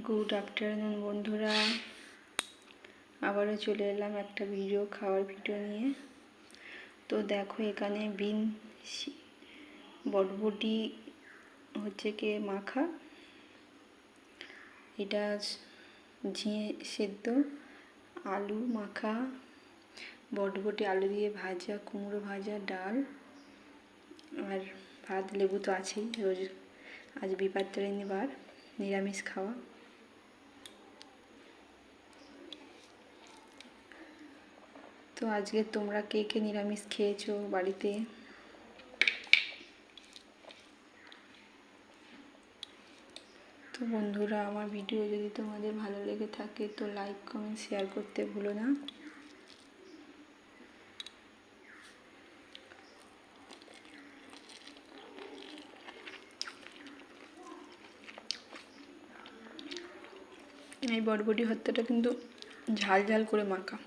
Good afternoon বন্ধুরা। আবারও চলে এলাম একটা ভিডিও খাওয়ার ভিডিও নিয়ে। তো দেখো, এখানে বিন বটবটি হচ্ছে কি মাখা। এটা ঝিঙে সেদ্ধ, আলু মাখা, বটবটি, আলু দিয়ে ভাজা, কুমড়ো ভাজা, ডাল। আর ভাত, লেবু তো আছেই। রোজ, আজ বিপাত্তারিণী বার, নিরামিষ খাওয়া। তো আজকে তোমরা কে কে নিরামিষ খেয়েছো বাড়িতে? তো বন্ধুরা, আমার ভিডিও যদি তোমাদের ভালো লেগে থাকে তো লাইক কমেন্ট শেয়ার করতে ভুলো না। এই বটবটি হত্যাটা কিন্তু ঝাল ঝাল করে মাখা।